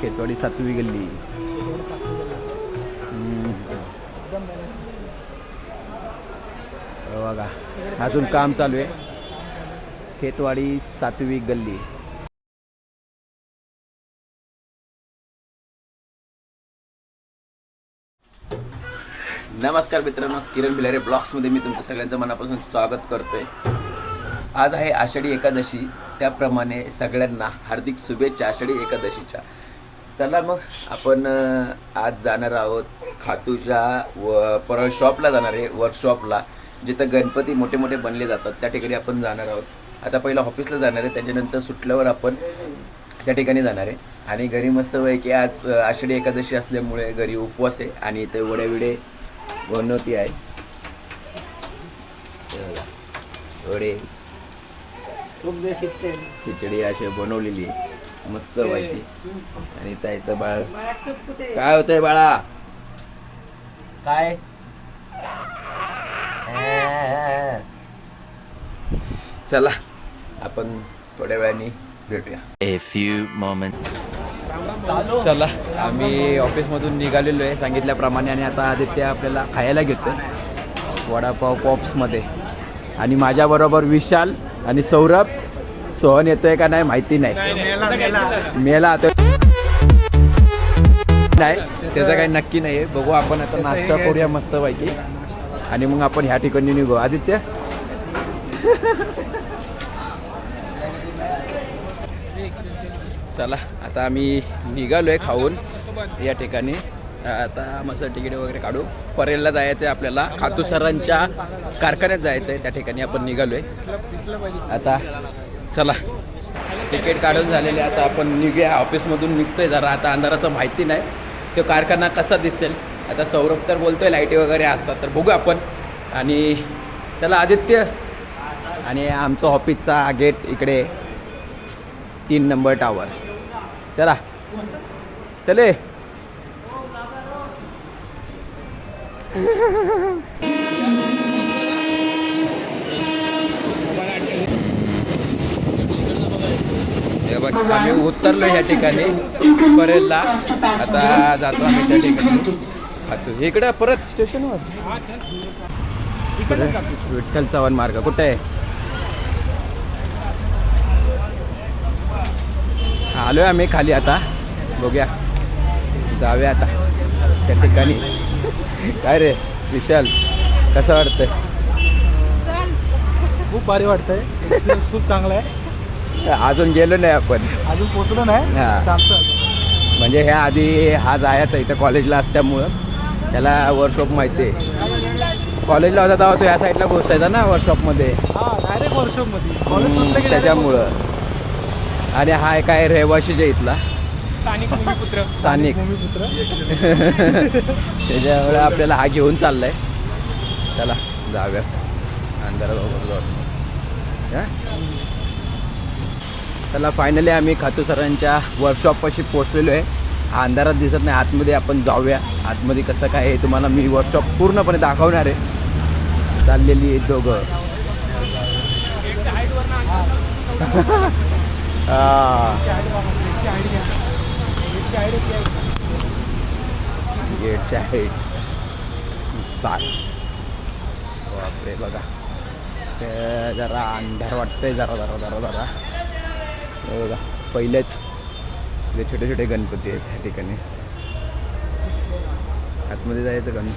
खेतवाडी सातवी गल्ली. बघा अजून काम चालू आहे. खेतवाडी सातवी गल्ली. नमस्कार मित्रांनो किरण बिलारे ब्लॉग्समध्ये मी तुमचं सगळ्यांचं मनापासून स्वागत करतोय. आज आहे आषाढी एकादशी त्याप्रमाणे सगळ्यांना हार्दिक शुभेच्छा आषाढी एकादशीच्या. चला मग. आपण आज जाणार आहोत खातूच्या व परळ शॉपला जाणार आहे वर्कशॉपला जिथं गणपती मोठे मोठे बनले जातात. त्या ठिकाणी आपण जाणार आहोत. आता पहिलं ऑफिसला जाणार आहे त्याच्यानंतर सुटल्यावर आपण त्या ठिकाणी जाणार आहे. आणि घरी मस्त की आज आषाढी एकादशी असल्यामुळे घरी उपवास आहे आणि इथे वडे विडे बनवती आहे. वडे खिचडी अशी बनवलेली आहे. मस्त माहिती आणि त्या इथं बाळ. काय होतंय बाळा? काय? चला आपण थोड्या वेळाने भेटूया. A few moments. चला. आम्ही ऑफिसमधून निघालेलो आहे सांगितल्याप्रमाणे आणि आता आदित्य आपल्याला खायला घेतो वडापाव पॉप्समध्ये. आणि माझ्याबरोबर विशाल आणि सौरभ सोहन येतोय का नाही माहिती नाही. मेला आता. नाही त्याचं काही नक्की नाही आहे बघू आपण आता नाश्ता करूया मस्त पैकी आणि मग आपण ह्या ठिकाणी निघू. आदित्य? चला आता आम्ही निघालोय खाऊन या ठिकाणी. आता मस्त तिकीट वगैरे काढू. परेलला जायचं आहे आपल्याला. खातू सरांच्या कारखान्यात जायचं आहे त्या ठिकाणी आपण निघालोय. आता चला. तिकीट काढून झालेले आता आपण निघूया. ऑफिसमधून निघतोय जरा. आता अंधाराचं माहिती नाही. तो कारखाना कसा दिसेल? आता सौरभ तर बोलतोय लाईटी वगैरे असतात तर बघू आपण. आणि चला आदित्य. आणि आमचं ऑफिसचा गेट इकडे. तीन नंबर टावर चला. चले. आम्ही उतरलो ह्या ठिकाणी. परेलला आता जातो आम्ही त्या ठिकाणी. खातो. इकडं परत स्टेशनवर विठ्ठल चव्हाण मार्ग. कुठे? आहे आलोय आम्ही खाली आता. बघूया. जाऊया आता. त्या ठिकाणी. काय रे? विशाल कसं वाटतंय? खूप भारी वाटतंय. एक्सपिरियन्स खूप चांगला आहे. अजून गेलो नाही आपण. अजून पोहोचलो नाही? हा. चालतं. म्हणजे ह्या आधी हा जायचा इथं कॉलेजला असल्यामुळं. त्याला वर्कशॉप माहिती आहे. कॉलेजला होता तेव्हा तो या साईडला घुसायचा ना वर्कशॉपमध्ये हा डायरेक्ट वर्कशॉपमध्ये कॉलेज सुटलं की direct त्याच्यामुळं. आणि हा एक आहे रहिवाशीच्या इथला. स्थानिक भूमिपुत्र. स्थानिक. भूमिपुत्र. त्याच्यामुळे आपल्याला हा घेऊन चाललाय. चला जाऊया. अंधारात वगैरे जाऊ हा? चला फायनली आम्ही खातू सरांच्या वर्कशॉपपाशी पोचलेलो आहे. हा अंधारात दिसत नाही आतमध्ये आपण जाऊया. आतमध्ये कसं काय आहे तुम्हाला मी वर्कशॉप पूर्णपणे दाखवणार आहे. चाललेली आहेत दोघं. गेटच्या हाईट सात बापरे बघा. ते जरा अंधार वाटतंय जरा जरा जरा जरा. हे बघा पहिलेच जे छोटे छोटे गणपती आहेत त्या ठिकाणी. आतमध्ये जायचं गण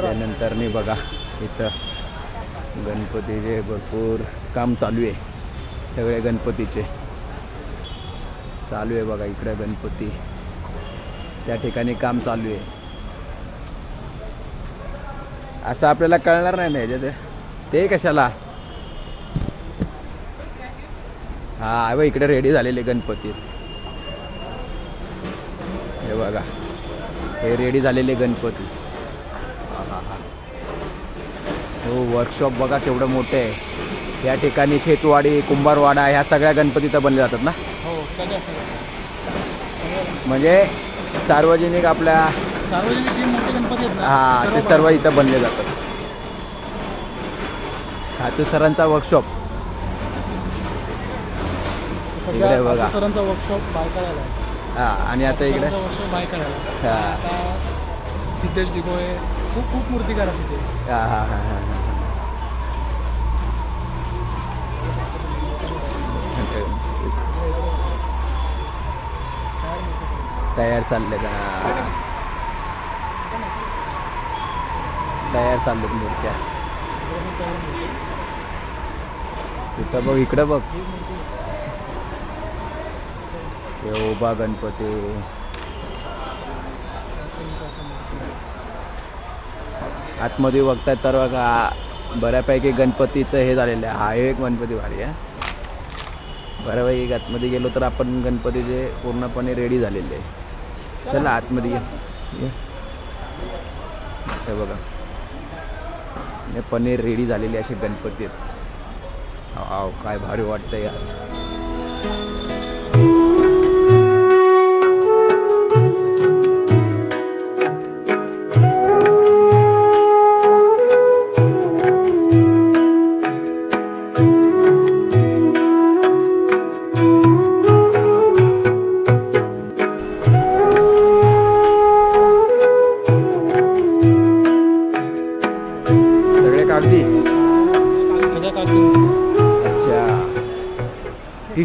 त्यानंतर मी बघा इथं गणपतीचे भरपूर काम चालू आहे सगळे गणपतीचे. चालू आहे बघा इकडे गणपती. त्या ठिकाणी काम चालू आहे. असं आपल्याला कळणार नाही ना ह्याच्यात ते कशाला? हा बघ इकडे रेडी झालेले गणपती. हे बघा. हे रेडी झालेले गणपती. हा, हा, हा. हो वर्कशॉप बघा केवढं मोठं आहे. या ठिकाणी खेतवाडी कुंभारवाडा ह्या सगळ्या गणपती तर बनले जातात ना? हो म्हणजे सार्वजनिक आपल्या हा ते सर्व इथं बनले जातात. खातू सरांचा वर्कशॉप सध्या इकडे बघा. सरांचा वर्कशॉप बायकाळ्याला आहे हा आणि आता इकडे वर्कशॉप बायकाळ्याला आहे. हा. आता सिद्धेश दिगोळे खूप खूप मूर्तिकार आहेत तिथे हा हा हा हा हा. तयार चालले तयार चाललेत मूर्त्या तिथं बघ इकडं बघ ते ओबा गणपती. आतमध्ये बघताय तर बघा बऱ्यापैकी गणपतीचं हे झालेलं आहे. हा एक गणपती भारी आहे. बऱ्यापैकी आतमध्ये गेलो तर आपण गणपतीचे पूर्णपणे रेडी झालेले आहे. चला आतमध्ये ये. हे बघा. हे पनीर रेडी झालेले असे गणपती आहेत. काय भारी वाटतं यार.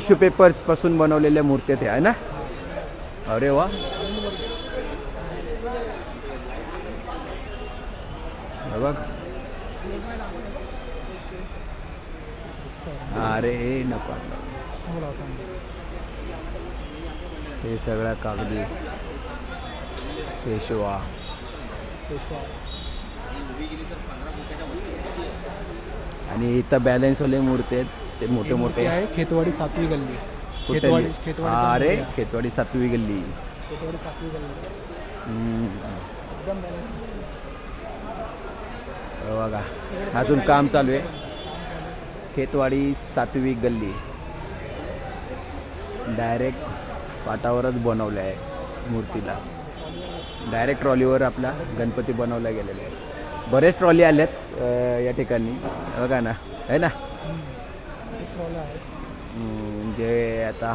टिश्यू पेपर्सपासून बनवलेल्या मूर्त्या ते आहे ना? अरे वा. बघ. अरे नको हे सगळ्या कागदी. पेशवा. आणि इथं बॅलन्सवाले मूर्ती आहेत. ते मोठे ही मोठे आहे खेतवाडी सातवी गल्ली. कुठे खेतवाडी लिहि- खेतवाडी अरे खेतवाडी सातवी गल्ली. खेतवाडी सातवी गल्ली. हम्म. एकदम balance. हे बघा अजून काम चालू आहे. खेतवाडी सातवी गल्ली. डायरेक्ट पाटावरच बनवलं आहे मूर्तीला. डायरेक्ट ट्रॉलीवर आपला गणपती बनवला गेलेला आहे. बरेच ट्रॉली आल्यात अं, या ठिकाणी. बघा ना आहे ना? आहे. जे आता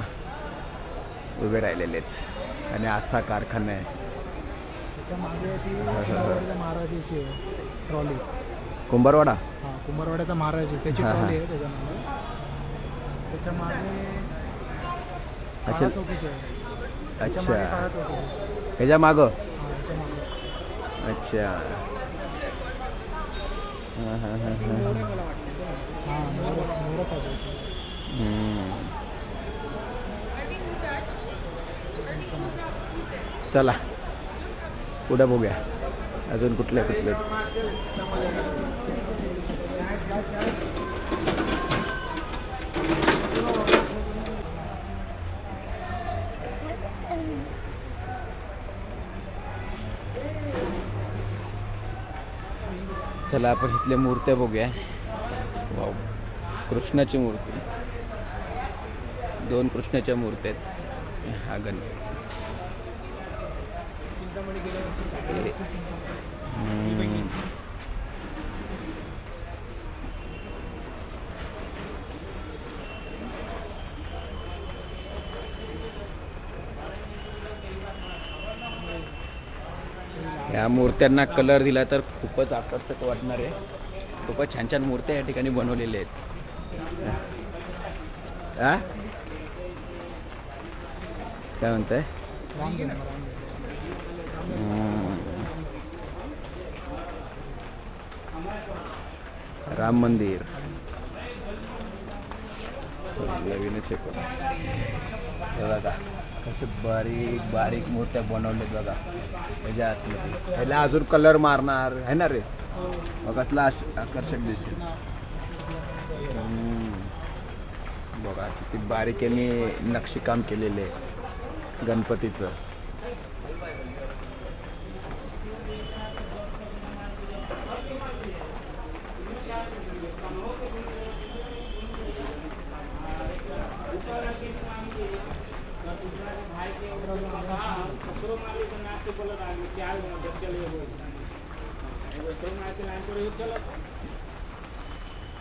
उभे राहिलेले आहेत. आणि असा कारखाना आहे. मागे ती महाराजाची ट्रॉली. कुंभारवाडा? हा कुंभारवाड्याचा महाराज आहे. त्याची. ट्रॉली आहे त्याच्यामागे. चौकीची आहे. अच्छा. त्याच्यामागे? अच्छा. हां हां हां हां. चला. पुढे बघूया. अजून कुठले कुठले? चला आपण इथल्या मूर्त्या बघूया. कृष्णाची मूर्ती. दोन कृष्णाच्या मूर्त्या आहेत. हा गणपती या मूर्त्यांना कलर दिला तर खूपच आकर्षक वाटणार आहे. खूपच छान छान मूर्त्या या ठिकाणी बनवलेल्या आहेत. हा? काय म्हणताय राम मंदिर बघा कसे बारीक बारीक मूर्त्या बनवलेत बघा त्याच्या आतमध्ये ह्याला अजून कलर मारणार आहे ना रे मग कसला आकर्षक दिसेल. बघा किती बारीकेने नक्षीकाम केलेले गणपतीचं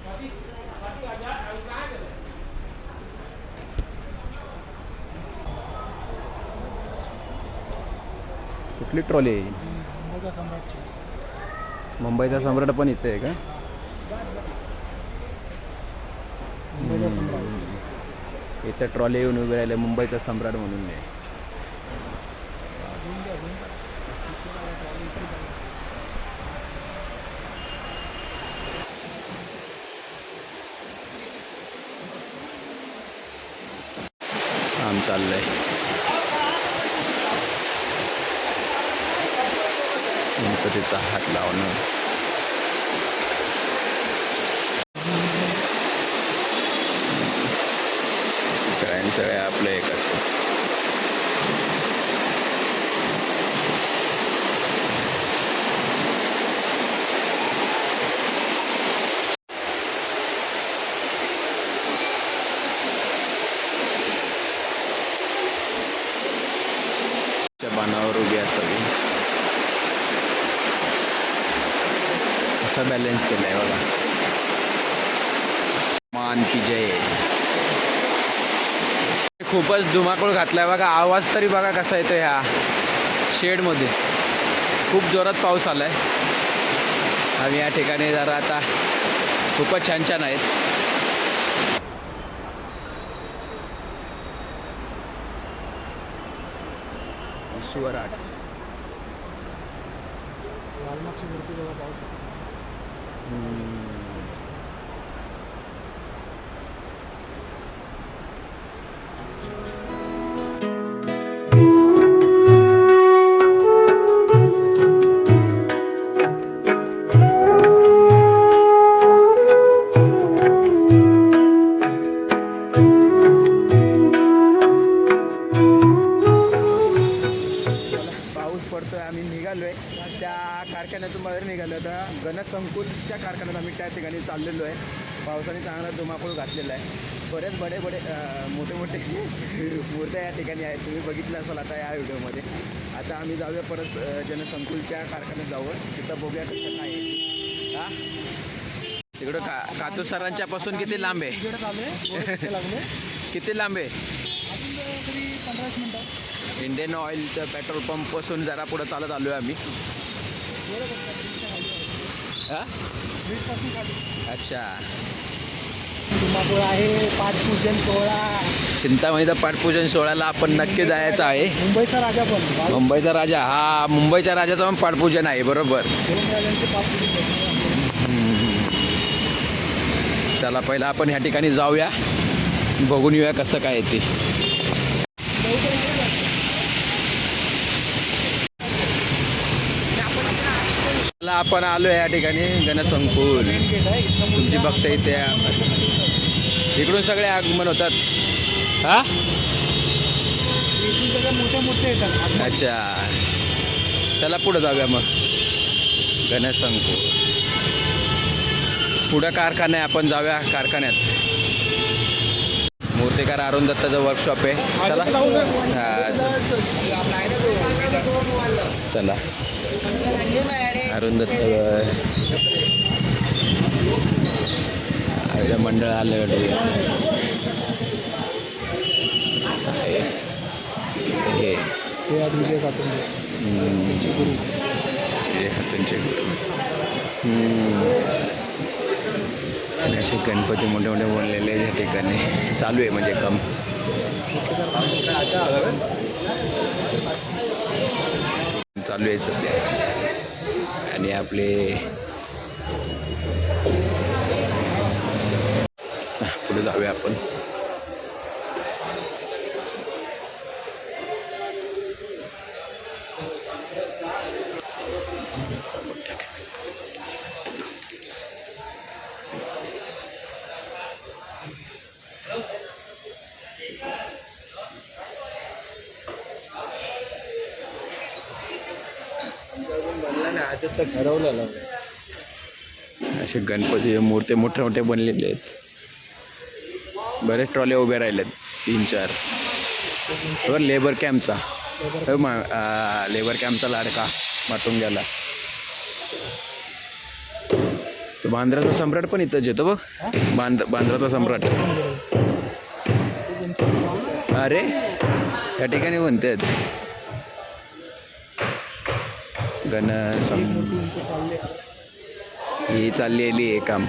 Thank you. कुठली ट्रॉली आहे मुंबईचा सम्राट पण इथे आहे का? इथं ट्रॉली येऊन उभी राहिले मुंबईचा सम्राट म्हणून नाही चाललं आहे गणपतीचा हात लावणं. सगळ्यांसगळ्या आपलं हे करतो च्या बाणावर उभी आहे सगळी कसा बॅलन्स आहे बघा मान की जय। खूपच धुमाकूळ घातलाय बघा आवाज तरी बघा कसा येतो ह्या शेडमध्ये खूप जोरात पाऊस आलाय. आम्ही या ठिकाणी जरा आता खूपच छान छान आहेत. ईश्वर Mm. बरेच बडे बडे मोठे मोठे मूर्त्या या ठिकाणी आहेत. तुम्ही बघितलं असाल आता या व्हिडिओमध्ये. आता आम्ही जाऊया परत जनसंकुलच्या कारखान्यात जाऊ तिथं बघूया कसं काय. हा? तिकडं का कातू सरांच्या पासून किती लांब आहे? किती लांब आहे? इंडियन ऑइलचं पेट्रोल पंपपासून जरा पुढं चालत आलो आहे. आम्ही हा अच्छा. धुमाकूळ आहे पाठपूजन सोहळा. चिंतामणीचा पाठपूजन सोहळ्याला आपण नक्की जायचं आहे. मुंबईचा राजा पण मुंबईचा राजा हा मुंबईच्या राजाचं पण पाठपूजन आहे बरोबर. पाठपूजन करतो. चला पहिला आपण ह्या ठिकाणी जाऊया. बघून येऊया कसं काय आहे ते. चला आपण आलो या ठिकाणी गणसंकुल मेन गेट आहे इथनं तुमची बघता इथे इकडून सगळे आगमन होतात. हा? इथून सगळे मोठे मोठे येतात. अच्छा. चला पुढं जाऊया मग. गणेश संकुल. पुढं कारखाना आहे आपण जाऊया कारखान्यात. मूर्तिकार अरुण दत्ताचं वर्कशॉप आहे. चला. हा चला. अरुण दत्त आईला मंडळ आलं हे. हे विजय. गुरु. आणि असे गणपती मोठे मोठे बनलेले आहेत या ठिकाणी. चालू आहे म्हणजे काम. चालू आहे सध्या. आणि आपले पुढे जाऊया आपण. ठरवलेलं असे गणपती मूर्ती मोठे मोठे बनलेले आहेत. बरेच ट्रॉल्या उभ्या राहिल्यात तीन चार. बरं लेबर कॅम्पचा. लेबर कॅम्पचा लाडका माटून गेला तो बांद्राचा सम्राट पण इथंच येतो बघ. बांद बांद्राचा सम्राट. अरे या ठिकाणी म्हणतात. गण सम ही चाललेली आहे काम.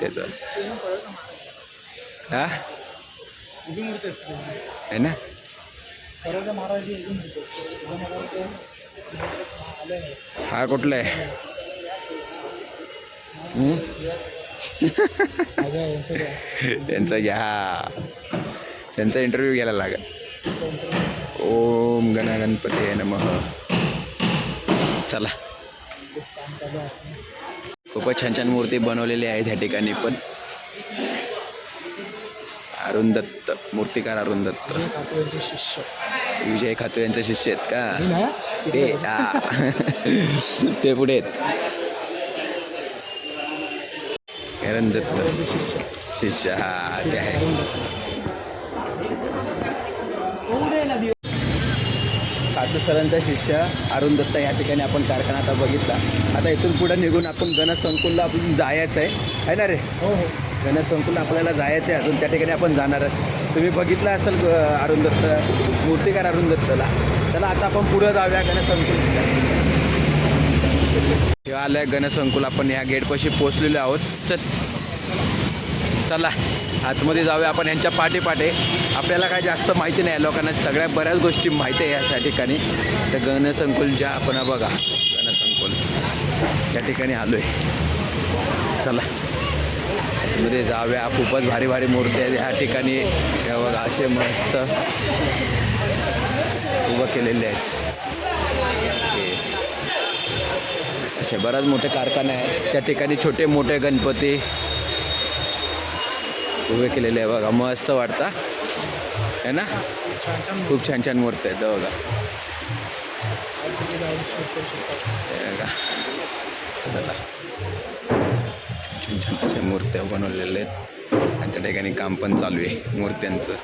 त्याचं हा उभी मूर्ती असते आहे ना परवाच्या महाराज उभी मूर्ती असते उभा महाराज आले हा कुठलं आहे त्यांचा घ्या हा त्यांचा इंटरव्ह्यू घ्यायला लागेल ओम गण गणपती आहे नमः चला खूपच छान छान मूर्ती बनवलेली आहेत ह्या ठिकाणी पण अरुण दत्त मूर्तिकार अरुण दत्त शिष्य. विजय खातो यांचे शिष्य आहेत का? ते हा. ते पुढे आहेत. अरुण दत्त शिष्य. शिष्य हा ते आहे. काटू सरांचा शिष्य अरुण दत्त या ठिकाणी आपण कारखाना आता बघितला. आता इथून पुढे निघून आपण गणसंकुलला आपण जायचं आहे. आहे ना रे? हो हो. गणसंकुल आपल्याला जायचं आहे अजून त्या ठिकाणी आपण जाणार आहोत तुम्ही बघितलं असेल ग- अरुण दत्त मूर्तिकार अरुण दत्तला. चला आता आपण पुढं जाऊया गणसंकुल किंवा आलं आहे गणसंकुल आपण ह्या गेटपाशी पोचलेलो आहोत. चल. चला आतमध्ये जाऊया आपण यांच्या पाठीपाठे. आपल्याला काय जास्त माहिती नाही लोकांना सगळ्या बऱ्याच गोष्टी माहिती आहे अशा ठिकाणी. तर गणसंकुल ज्या आपण बघा गणसंकुल त्या ठिकाणी आलो आहे चला. मध्ये जाव्या. खूपच भारी भारी मूर्ती आहेत. ह्या ठिकाणी हे बघा असे मस्त उभं केलेले आहेत. असे बराच मोठे कारखाने आहेत. त्या ठिकाणी छोटे मोठे गणपती उभे केलेले आहे बघा मस्त वाटतं. आहे ना? खूप छान छान मूर्ती आहेत. बघा. चला छान छान अशा मूर्त्या बनवलेल्या आहेत. आणि त्या ठिकाणी काम पण चालू आहे मूर्त्यांचं.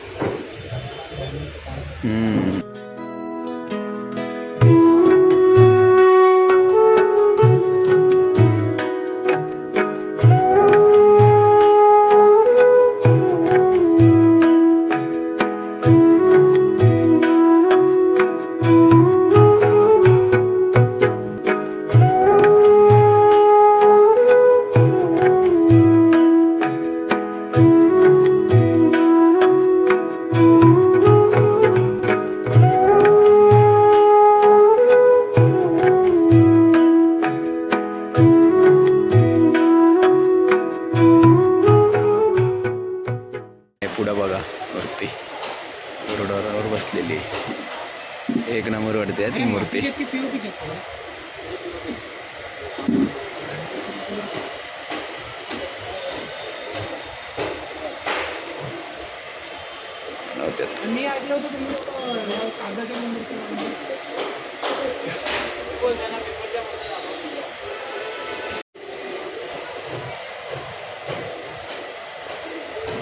नव्हत्यात मी ऐकलं होतं तुम्ही अं, कागदाच्या मूर्ती बनवल्या.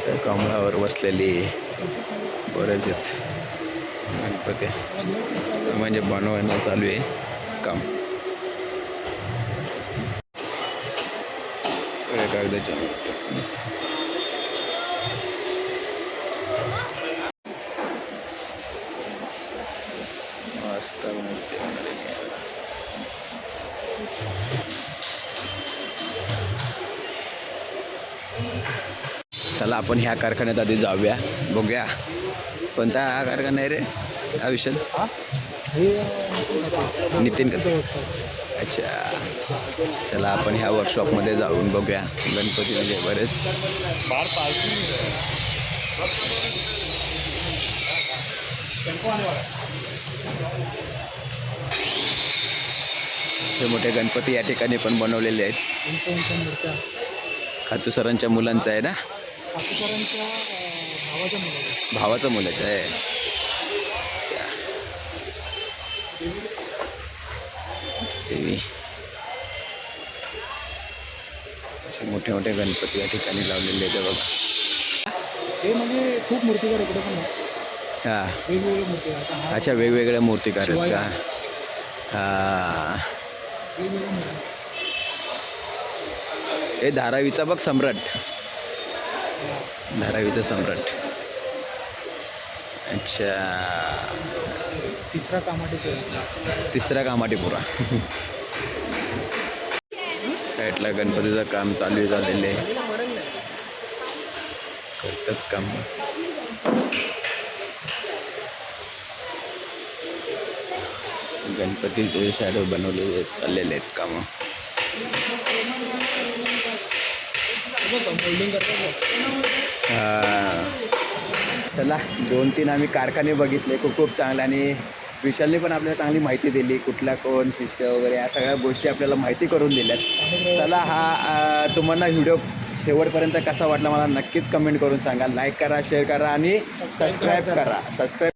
त्या कमळावर बसलेली बरेच आहेत गणपती म्हणजे बनवणं चालू आहे काम कागदाच्या. मस्त मूर्ती बनवलेली आहे. चला आपण ह्या कारखान्यात आधी जाऊया बघूया. कोणता हा कारखाना आहे रे? आयुष्यात हा? नितीन website. अच्छा. चला आपण ह्या वर्कशॉपमध्ये जाऊन बघूया. गणपती म्हणजे बरेच. मोठे गणपती या ठिकाणी पण बनवलेले आहेत. खातू सरांच्या मुलांचं आहे ना? भावाचं मुलाचं आहे. देवी. असे मोठे मोठे गणपती या ठिकाणी लावलेले आहेत बघा. हे म्हणजे खूप मूर्तिकार इकडे पण आहे. हा. वेगवेगळे मूर्तिकार आता हा अच्छा वेगवेगळ्या मूर्तिकार आहेत का? हा. हे धारावीचा बघ सम्राट. धारावीचा सम्राट. अच्छा. तिसरा कामाटी पोळा तिसरा कामाटीपुरा साईडला गणपतीचं काम चालू झालेलं आहे. करतात काम. गणपतीचे शॅडो बनवले चाललेले आहेत कामं. चला दोन तीन आम्ही कारखाने बघितले खूप खूप चांगले. आणि विशालने पण आपल्याला चांगली माहिती दिली कुठला कोण शिष्य वगैरे या सगळ्या गोष्टी आपल्याला माहिती करून दिल्यात. चला हा तुम्हाला व्हिडिओ शेवटपर्यंत कसा वाटला मला नक्कीच कमेंट करून सांगा. लाईक करा शेअर करा आणि सबस्क्राईब करा. सबस्क्राईब